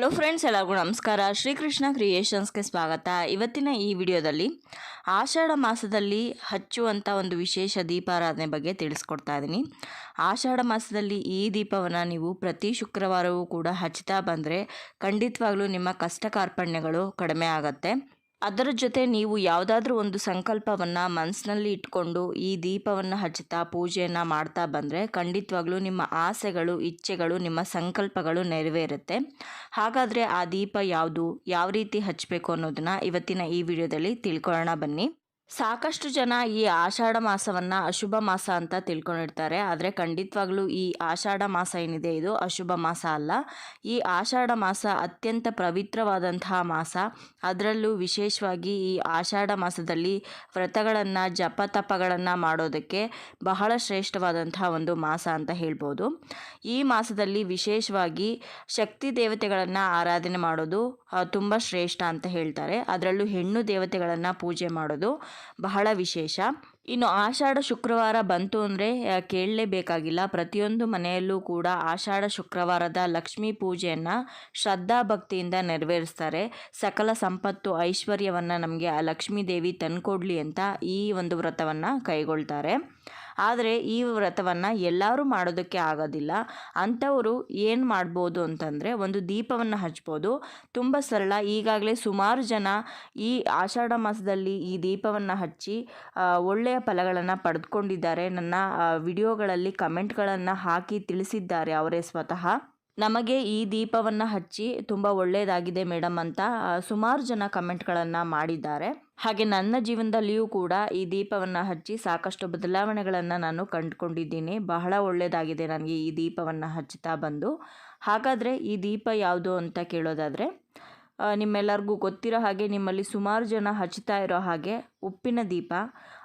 Hello friends, ಎಲ್ಲರಿಗೂ ನಮಸ್ಕಾರ. ಶ್ರೀಕೃಷ್ಣ ಕ್ರಿಯೇಷನ್ಸ್ಗೆ ಸ್ವಾಗತ. ಇವತ್ತಿನ ಈ ವಿಡಿಯೋದಲ್ಲಿ ಆಷಾಢ ಮಾಸದಲ್ಲಿ ಹಚ್ಚುವಂಥ ಒಂದು ವಿಶೇಷ ದೀಪಾರಾಧನೆ ಬಗ್ಗೆ ತಿಳಿಸ್ಕೊಡ್ತಾ ಇದ್ದೀನಿ. ಆಷಾಢ ಮಾಸದಲ್ಲಿ ಈ ದೀಪವನ್ನು ನೀವು ಪ್ರತಿ ಶುಕ್ರವಾರವೂ ಕೂಡ ಹಚ್ತಾ ಬಂದರೆ ಖಂಡಿತವಾಗ್ಲೂ ನಿಮ್ಮ ಕಷ್ಟ ಕಾರ್ಪಣ್ಯಗಳು ಕಡಿಮೆ ಆಗುತ್ತೆ. ಅದರ ಜೊತೆ ನೀವು ಯಾವುದಾದ್ರೂ ಒಂದು ಸಂಕಲ್ಪವನ್ನು ಮನಸ್ಸಿನಲ್ಲಿ ಇಟ್ಕೊಂಡು ಈ ದೀಪವನ್ನು ಹಚ್ಚುತ್ತಾ, ಪೂಜೆಯನ್ನು ಮಾಡ್ತಾ ಬಂದರೆ ಖಂಡಿತವಾಗ್ಲೂ ನಿಮ್ಮ ಆಸೆಗಳು, ಇಚ್ಛೆಗಳು, ನಿಮ್ಮ ಸಂಕಲ್ಪಗಳು ನೆರವೇರುತ್ತೆ. ಹಾಗಾದರೆ ಆ ದೀಪ ಯಾವುದು, ಯಾವ ರೀತಿ ಹಚ್ಚಬೇಕು ಅನ್ನೋದನ್ನು ಇವತ್ತಿನ ಈ ವಿಡಿಯೋದಲ್ಲಿ ತಿಳ್ಕೊಳ್ಳೋಣ ಬನ್ನಿ. ಸಾಕಷ್ಟು ಜನ ಈ ಆಷಾಢ ಮಾಸವನ್ನು ಅಶುಭ ಮಾಸ ಅಂತ ತಿಳ್ಕೊಂಡಿರ್ತಾರೆ. ಆದರೆ ಖಂಡಿತವಾಗ್ಲೂ ಈ ಆಷಾಢ ಮಾಸ ಏನಿದೆ, ಇದು ಅಶುಭ ಮಾಸ ಅಲ್ಲ. ಈ ಆಷಾಢ ಮಾಸ ಅತ್ಯಂತ ಪವಿತ್ರವಾದಂತಹ ಮಾಸ. ಅದರಲ್ಲೂ ವಿಶೇಷವಾಗಿ ಈ ಆಷಾಢ ಮಾಸದಲ್ಲಿ ವ್ರತಗಳನ್ನು ಜಪ ತಪಗಳನ್ನು ಮಾಡೋದಕ್ಕೆ ಬಹಳ ಶ್ರೇಷ್ಠವಾದಂತಹ ಒಂದು ಮಾಸ ಅಂತ ಹೇಳ್ಬೋದು. ಈ ಮಾಸದಲ್ಲಿ ವಿಶೇಷವಾಗಿ ಶಕ್ತಿ ದೇವತೆಗಳನ್ನು ಆರಾಧನೆ ಮಾಡೋದು ತುಂಬ ಶ್ರೇಷ್ಠ ಅಂತ ಹೇಳ್ತಾರೆ. ಅದರಲ್ಲೂ ಹೆಣ್ಣು ದೇವತೆಗಳನ್ನು ಪೂಜೆ ಮಾಡೋದು ಬಹಳ ವಿಶೇಷ. ಇನ್ನು ಆಷಾಢ ಶುಕ್ರವಾರ ಬಂತು ಅಂದರೆ ಕೇಳಲೇಬೇಕಾಗಿಲ್ಲ. ಪ್ರತಿಯೊಂದು ಮನೆಯಲ್ಲೂ ಕೂಡ ಆಷಾಢ ಶುಕ್ರವಾರದ ಲಕ್ಷ್ಮೀ ಪೂಜೆಯನ್ನು ಶ್ರದ್ಧಾ ಭಕ್ತಿಯಿಂದ ನೆರವೇರಿಸ್ತಾರೆ. ಸಕಲ ಸಂಪತ್ತು ಐಶ್ವರ್ಯವನ್ನು ನಮಗೆ ಆ ಲಕ್ಷ್ಮೀ ದೇವಿ ತಂದುಕೊಡ್ಲಿ ಅಂತ ಈ ಒಂದು ವ್ರತವನ್ನು ಕೈಗೊಳ್ತಾರೆ. ಆದರೆ ಈ ವ್ರತವನ್ನು ಎಲ್ಲರೂ ಮಾಡೋದಕ್ಕೆ ಆಗೋದಿಲ್ಲ. ಅಂಥವರು ಏನು ಮಾಡ್ಬೋದು ಅಂತಂದರೆ ಒಂದು ದೀಪವನ್ನು ಹಚ್ಬೋದು. ತುಂಬ ಸರಳ, ಈಗಾಗಲೇ ಸುಮಾರು ಜನ ಈ ಆಷಾಢ ಮಾಸದಲ್ಲಿ ಈ ದೀಪವನ್ನು ಹಚ್ಚಿ ಒಳ್ಳೆಯ ಫಲಗಳನ್ನು ಪಡೆದುಕೊಂಡಿದ್ದಾರೆ ನನ್ನ ವಿಡಿಯೋಗಳಲ್ಲಿ ಕಮೆಂಟ್ಗಳನ್ನು ಹಾಕಿ ತಿಳಿಸಿದ್ದಾರೆ ಅವರೇ ಸ್ವತಃ. ನಮಗೆ ಈ ದೀಪವನ್ನು ಹಚ್ಚಿ ತುಂಬ ಒಳ್ಳೆಯದಾಗಿದೆ ಮೇಡಮ್ ಅಂತ ಸುಮಾರು ಜನ ಕಮೆಂಟ್ಗಳನ್ನು ಮಾಡಿದ್ದಾರೆ. ಹಾಗೆ ನನ್ನ ಜೀವನದಲ್ಲಿಯೂ ಕೂಡ ಈ ದೀಪವನ್ನು ಹಚ್ಚಿ ಸಾಕಷ್ಟು ಬದಲಾವಣೆಗಳನ್ನು ನಾನು ಕಂಡುಕೊಂಡಿದ್ದೀನಿ. ಬಹಳ ಒಳ್ಳೆಯದಾಗಿದೆ ನನಗೆ ಈ ದೀಪವನ್ನು ಹಚ್ಚುತ್ತಾ ಬಂದು. ಹಾಗಾದರೆ ಈ ದೀಪ ಯಾವುದು ಅಂತ ಕೇಳೋದಾದರೆ ನಿಮ್ಮೆಲ್ಲರಿಗೂ ಗೊತ್ತಿರೋ ಹಾಗೆ ನಿಮ್ಮಲ್ಲಿ ಸುಮಾರು ಜನ ಹಚ್ಚುತ್ತಾ ಇರೋ ಹಾಗೆ ಉಪ್ಪಿನ ದೀಪ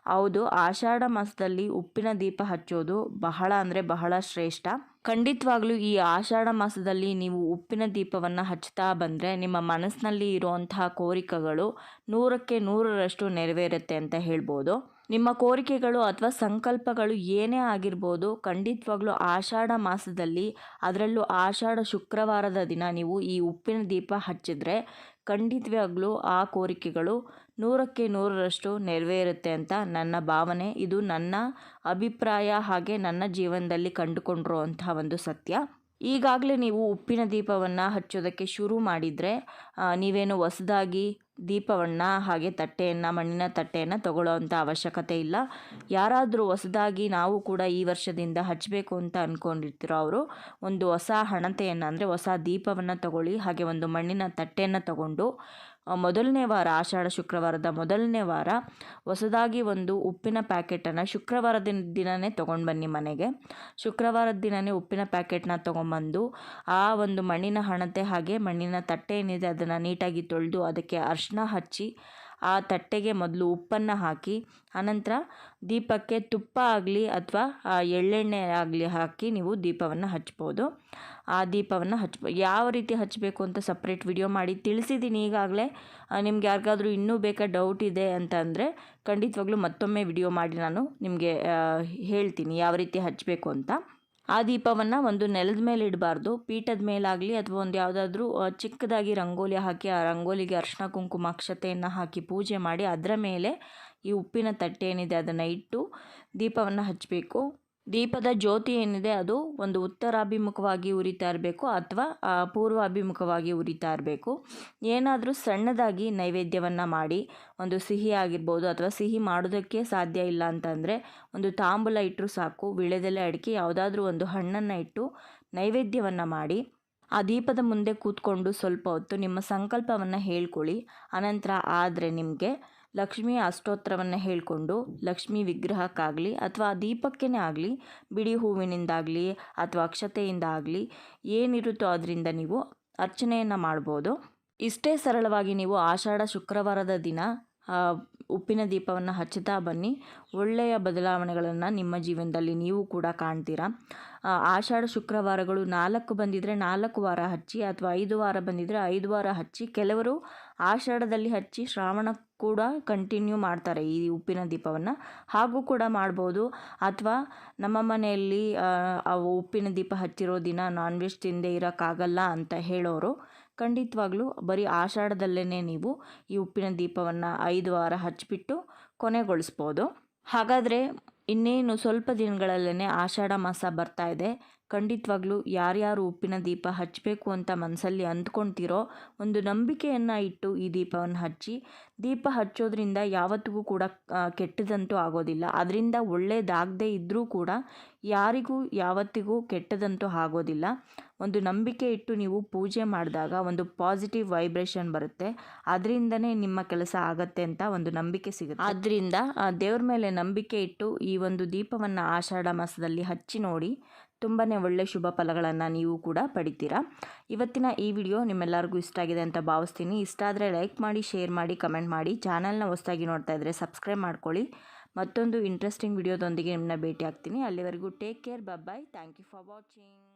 ಹೌದು, ಆಷಾಢ ಮಾಸದಲ್ಲಿ ಉಪ್ಪಿನ ದೀಪ ಹಚ್ಚೋದು ಬಹಳ ಅಂದರೆ ಬಹಳ ಶ್ರೇಷ್ಠ. ಖಂಡಿತವಾಗ್ಲೂ ಈ ಆಷಾಢ ಮಾಸದಲ್ಲಿ ನೀವು ಉಪ್ಪಿನ ದೀಪವನ್ನು ಹಚ್ತಾ ಬಂದರೆ ನಿಮ್ಮ ಮನಸ್ಸಿನಲ್ಲಿ ಇರುವಂತಹ ಕೋರಿಕೆಗಳು ನೂರಕ್ಕೆ ನೂರರಷ್ಟು ನೆರವೇರುತ್ತೆ ಅಂತ ಹೇಳ್ಬೋದು. ನಿಮ್ಮ ಕೋರಿಕೆಗಳು ಅಥವಾ ಸಂಕಲ್ಪಗಳು ಏನೇ ಆಗಿರ್ಬೋದು, ಖಂಡಿತವಾಗ್ಲೂ ಆಷಾಢ ಮಾಸದಲ್ಲಿ ಅದರಲ್ಲೂ ಆಷಾಢ ಶುಕ್ರವಾರದ ದಿನ ನೀವು ಈ ಉಪ್ಪಿನ ದೀಪ ಹಚ್ಚಿದ್ರೆ ಖಂಡಿತವಾಗ್ಲೂ ಆ ಕೋರಿಕೆಗಳು ನೂರಕ್ಕೆ ನೂರರಷ್ಟು ನೆರವೇರುತ್ತೆ ಅಂತ ನನ್ನ ಭಾವನೆ. ಇದು ನನ್ನ ಅಭಿಪ್ರಾಯ ಹಾಗೆ ನನ್ನ ಜೀವನದಲ್ಲಿ ಕಂಡುಕೊಂಡಿರುವಂತಹ ಒಂದು ಸತ್ಯ. ಈಗಾಗಲೇ ನೀವು ಉಪ್ಪಿನ ದೀಪವನ್ನು ಹಚ್ಚೋದಕ್ಕೆ ಶುರು ಮಾಡಿದರೆ ನೀವೇನು ಹೊಸದಾಗಿ ದೀಪವನ್ನು ಹಾಗೆ ತಟ್ಟೆಯನ್ನು, ಮಣ್ಣಿನ ತಟ್ಟೆಯನ್ನು ತಗೊಳ್ಳೋವಂಥ ಅವಶ್ಯಕತೆ ಇಲ್ಲ. ಯಾರಾದರೂ ಹೊಸದಾಗಿ ನಾವು ಕೂಡ ಈ ವರ್ಷದಿಂದ ಹಚ್ಚಬೇಕು ಅಂತ ಅಂದ್ಕೊಂಡಿರ್ತೀರೋ ಅವರು, ಒಂದು ಹೊಸ ಹಣತೆಯನ್ನು ಅಂದರೆ ಹೊಸ ದೀಪವನ್ನು ತಗೊಳ್ಳಿ, ಹಾಗೆ ಒಂದು ಮಣ್ಣಿನ ತಟ್ಟೆಯನ್ನು ತಗೊಂಡು ಮೊದಲನೇ ವಾರ, ಆಷಾಢ ಶುಕ್ರವಾರದ ಮೊದಲನೇ ವಾರ ಹೊಸದಾಗಿ ಒಂದು ಉಪ್ಪಿನ ಪ್ಯಾಕೆಟನ್ನು ಶುಕ್ರವಾರದ ದಿನವೇ ತೊಗೊಂಡು ಬನ್ನಿ ಮನೆಗೆ. ಶುಕ್ರವಾರದ ದಿನವೇ ಉಪ್ಪಿನ ಪ್ಯಾಕೆಟ್ನ ತೊಗೊಂಬಂದು ಆ ಒಂದು ಮಣ್ಣಿನ ಹಣತೆ ಹಾಗೆ ಮಣ್ಣಿನ ತಟ್ಟೆ ಏನಿದೆ ಅದನ್ನು ನೀಟಾಗಿ ತೊಳೆದು ಅದಕ್ಕೆ ಅರ್ಶಿನ ಹಚ್ಚಿ ಆ ತಟ್ಟೆಗೆ ಮೊದಲು ಉಪ್ಪನ್ನು ಹಾಕಿ ಆನಂತರ ದೀಪಕ್ಕೆ ತುಪ್ಪ ಆಗಲಿ ಅಥವಾ ಎಳ್ಳೆಣ್ಣೆ ಆಗಲಿ ಹಾಕಿ ನೀವು ದೀಪವನ್ನು ಹಚ್ಬೋದು. ಆ ದೀಪವನ್ನು ಹಚ್ ಯಾವ ರೀತಿ ಹಚ್ಚಬೇಕು ಅಂತ ಸಪ್ರೇಟ್ ವಿಡಿಯೋ ಮಾಡಿ ತಿಳಿಸಿದ್ದೀನಿ ಈಗಾಗಲೇ. ನಿಮ್ಗೆ ಯಾರಿಗಾದರೂ ಇನ್ನೂ ಬೇಕಾ ಡೌಟ್ ಇದೆ ಅಂತ ಅಂದರೆ ಖಂಡಿತವಾಗ್ಲೂ ಮತ್ತೊಮ್ಮೆ ವಿಡಿಯೋ ಮಾಡಿ ನಾನು ನಿಮಗೆ ಹೇಳ್ತೀನಿ ಯಾವ ರೀತಿ ಹಚ್ಚಬೇಕು ಅಂತ. ಆ ದೀಪವನ್ನು ಒಂದು ನೆಲದ ಮೇಲೆ ಇಡಬಾರ್ದು. ಪೀಠದ ಮೇಲಾಗಲಿ ಅಥವಾ ಒಂದು ಯಾವುದಾದ್ರೂ ಚಿಕ್ಕದಾಗಿ ರಂಗೋಲಿ ಹಾಕಿ, ಆ ರಂಗೋಲಿಗೆ ಅರ್ಶಿನ ಕುಂಕುಮ ಅಕ್ಷತೆಯನ್ನು ಹಾಕಿ ಪೂಜೆ ಮಾಡಿ, ಅದರ ಮೇಲೆ ಈ ಉಪ್ಪಿನ ತಟ್ಟೆ ಏನಿದೆ ಅದನ್ನು ಇಟ್ಟು ದೀಪವನ್ನು ಹಚ್ಚಬೇಕು ದೀಪದ ಜ್ಯೋತಿ ಏನಿದೆ ಅದು ಒಂದು ಉತ್ತರಾಭಿಮುಖವಾಗಿ ಉರಿತಾ ಇರಬೇಕು ಅಥವಾ ಪೂರ್ವಾಭಿಮುಖವಾಗಿ ಉರಿತಾ ಇರಬೇಕು. ಏನಾದರೂ ಸಣ್ಣದಾಗಿ ನೈವೇದ್ಯವನ್ನು ಮಾಡಿ, ಒಂದು ಸಿಹಿ ಆಗಿರ್ಬೋದು ಅಥವಾ ಸಿಹಿ ಮಾಡೋದಕ್ಕೆ ಸಾಧ್ಯ ಇಲ್ಲ ಅಂತಂದರೆ, ಒಂದು ತಾಂಬೂಲ ಇಟ್ಟರು ಸಾಕು, ವಿಳೆದೆಲೆ ಅಡಿಕೆ, ಯಾವುದಾದ್ರೂ ಒಂದು ಹಣ್ಣನ್ನು ಇಟ್ಟು ನೈವೇದ್ಯವನ್ನು ಮಾಡಿ, ಆ ದೀಪದ ಮುಂದೆ ಕೂತ್ಕೊಂಡು ಸ್ವಲ್ಪ ಹೊತ್ತು ನಿಮ್ಮ ಸಂಕಲ್ಪವನ್ನು ಹೇಳ್ಕೊಳ್ಳಿ. ಅನಂತರ ಆದರೆ ನಿಮಗೆ ಲಕ್ಷ್ಮೀ ಅಷ್ಟೋತ್ರವನ್ನು ಹೇಳಿಕೊಂಡು ಲಕ್ಷ್ಮೀ ವಿಗ್ರಹಕ್ಕಾಗಲಿ ಅಥವಾ ದೀಪಕ್ಕೇ ಆಗಲಿ ಬಿಡಿ ಹೂವಿನಿಂದಾಗಲಿ ಅಥವಾ ಅಕ್ಷತೆಯಿಂದ ಆಗಲಿ ಏನಿರುತ್ತೋ ಅದರಿಂದ ನೀವು ಅರ್ಚನೆಯನ್ನು ಮಾಡ್ಬೋದು. ಇಷ್ಟೇ ಸರಳವಾಗಿ ನೀವು ಆಷಾಢ ಶುಕ್ರವಾರದ ದಿನ ಉಪ್ಪಿನ ದೀಪವನ್ನು ಹಚ್ಚುತ್ತಾ ಬನ್ನಿ. ಒಳ್ಳೆಯ ಬದಲಾವಣೆಗಳನ್ನು ನಿಮ್ಮ ಜೀವನದಲ್ಲಿ ನೀವು ಕೂಡ ಕಾಣ್ತೀರಾ. ಆಷಾಢ ಶುಕ್ರವಾರಗಳು ನಾಲ್ಕು ಬಂದಿದ್ದರೆ ನಾಲ್ಕು ವಾರ ಹಚ್ಚಿ ಅಥವಾ ಐದು ವಾರ ಬಂದಿದ್ದರೆ ಐದು ವಾರ ಹಚ್ಚಿ ಕೆಲವರು ಆಷಾಢದಲ್ಲಿ ಹಚ್ಚಿ ಶ್ರಾವಣ ಕೂಡ ಕಂಟಿನ್ಯೂ ಮಾಡ್ತಾರೆ ಈ ಉಪ್ಪಿನ ದೀಪವನ್ನು. ಹಾಗೂ ಕೂಡ ಮಾಡ್ಬೋದು. ಅಥವಾ ನಮ್ಮ ಮನೆಯಲ್ಲಿ ಉಪ್ಪಿನ ದೀಪ ಹಚ್ಚಿರೋ ದಿನ ನಾನ್ ವೆಜ್ ತಿಂದೇ ಇರೋಕ್ಕಾಗಲ್ಲ ಅಂತ ಹೇಳೋರು, ಖಂಡಿತವಾಗ್ಲೂ ಬರೀ ಆಷಾಢದಲ್ಲೇ ನೀವು ಈ ಉಪ್ಪಿನ ದೀಪವನ್ನು ಐದು ವಾರ ಹಚ್ಚಿಬಿಟ್ಟು ಕೊನೆಗೊಳಿಸ್ಬೋದು. ಹಾಗಾದರೆ ಇನ್ನೇನು ಸ್ವಲ್ಪ ದಿನಗಳಲ್ಲೇ ಆಷಾಢ ಮಾಸ ಬರ್ತಾ ಇದೆ. ಖಂಡಿತವಾಗ್ಲೂ ಯಾರ್ಯಾರು ಉಪ್ಪಿನ ದೀಪ ಹಚ್ಚಬೇಕು ಅಂತ ಮನಸ್ಸಲ್ಲಿ ಅಂದ್ಕೊಳ್ತಿರೋ ಒಂದು ನಂಬಿಕೆಯನ್ನು ಇಟ್ಟು ಈ ದೀಪವನ್ನು ಹಚ್ಚಿ, ದೀಪ ಹಚ್ಚೋದ್ರಿಂದ ಯಾವತ್ತಿಗೂ ಕೂಡ ಕೆಟ್ಟದಂತೂ ಆಗೋದಿಲ್ಲ. ಅದರಿಂದ ಒಳ್ಳೆಯದಾಗದೇ ಇದ್ದರೂ ಕೂಡ ಯಾರಿಗೂ ಯಾವತ್ತಿಗೂ ಕೆಟ್ಟದಂತೂ ಆಗೋದಿಲ್ಲ. ಒಂದು ನಂಬಿಕೆ ಇಟ್ಟು ನೀವು ಪೂಜೆ ಮಾಡಿದಾಗ ಒಂದು ಪಾಸಿಟಿವ್ ವೈಬ್ರೇಷನ್ ಬರುತ್ತೆ. ಅದರಿಂದನೇ ನಿಮ್ಮ ಕೆಲಸ ಆಗತ್ತೆ ಅಂತ ಒಂದು ನಂಬಿಕೆ ಸಿಗುತ್ತೆ. ಆದ್ದರಿಂದ ದೇವ್ರ ಮೇಲೆ ನಂಬಿಕೆ ಇಟ್ಟು ಈ ಒಂದು ದೀಪವನ್ನು ಆಷಾಢ ಮಾಸದಲ್ಲಿ ಹಚ್ಚಿ ನೋಡಿ ತುಂಬಾ ಒಳ್ಳೆ ಶುಭ ಫಲಗಳನ್ನು ನೀವು ಕೂಡ ಪಡಿತೀರಾ. ಇವತ್ತಿನ ಈ ವಿಡಿಯೋ ನಿಮ್ಮೆಲ್ಲರಿಗೂ ಇಷ್ಟ ಆಗಿದೆ ಅಂತ ಭಾವಿಸ್ತೀನಿ. ಇಷ್ಟ ಆದರೆ ಲೈಕ್ ಮಾಡಿ, ಶೇರ್ ಮಾಡಿ, ಕಮೆಂಟ್ ಮಾಡಿ. ಚಾನಲ್ನ ಹೊಸದಾಗಿ ನೋಡ್ತಾ ಇದ್ದರೆ ಸಬ್ಸ್ಕ್ರೈಬ್ ಮಾಡ್ಕೊಳ್ಳಿ. ಮತ್ತೊಂದು ಇಂಟ್ರೆಸ್ಟಿಂಗ್ ವಿಡಿಯೋದೊಂದಿಗೆ ನಿಮ್ಮನ್ನ ಭೇಟಿ ಆಗ್ತೀನಿ ಅಲ್ಲಿವರೆಗೂ take care bye thank you for watching.